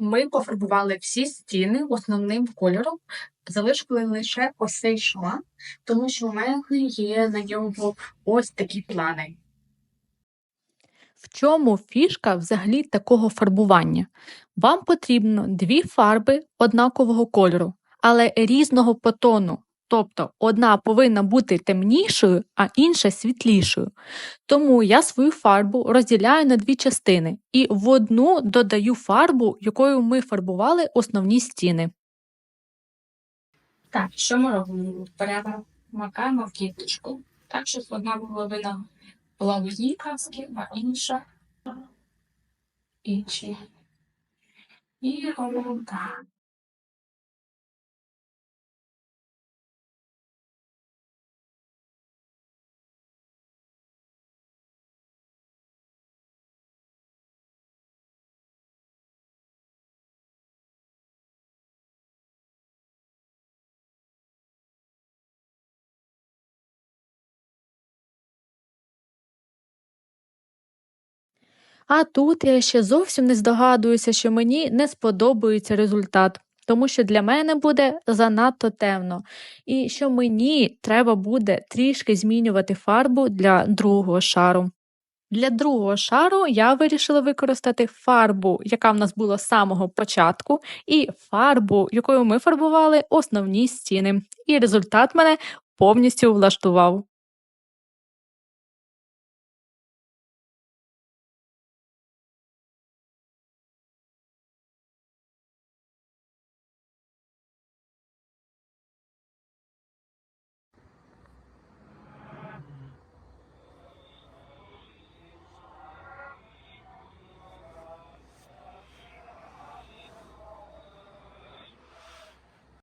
Ми пофарбували всі стіни основним кольором, залишили лише ось цей тому що в мене є на нього ось такі плани. В чому фішка взагалі такого фарбування? Вам потрібно дві фарби однакового кольору, але різного по тону. Тобто одна повинна бути темнішою, а інша світлішою. Тому я свою фарбу розділяю на дві частини і в одну додаю фарбу, якою ми фарбували основні стіни. Так, що ми робимо? Беремо, макаємо в кісточку, так, щоб одна половина була в одній краски, а інша іншій. І робимо так. А тут я ще зовсім не здогадуюся, що мені не сподобається результат, тому що для мене буде занадто темно, і що мені треба буде трішки змінювати фарбу для другого шару. Для другого шару я вирішила використати фарбу, яка в нас була з самого початку, і фарбу, якою ми фарбували основні стіни. І результат мене повністю влаштував.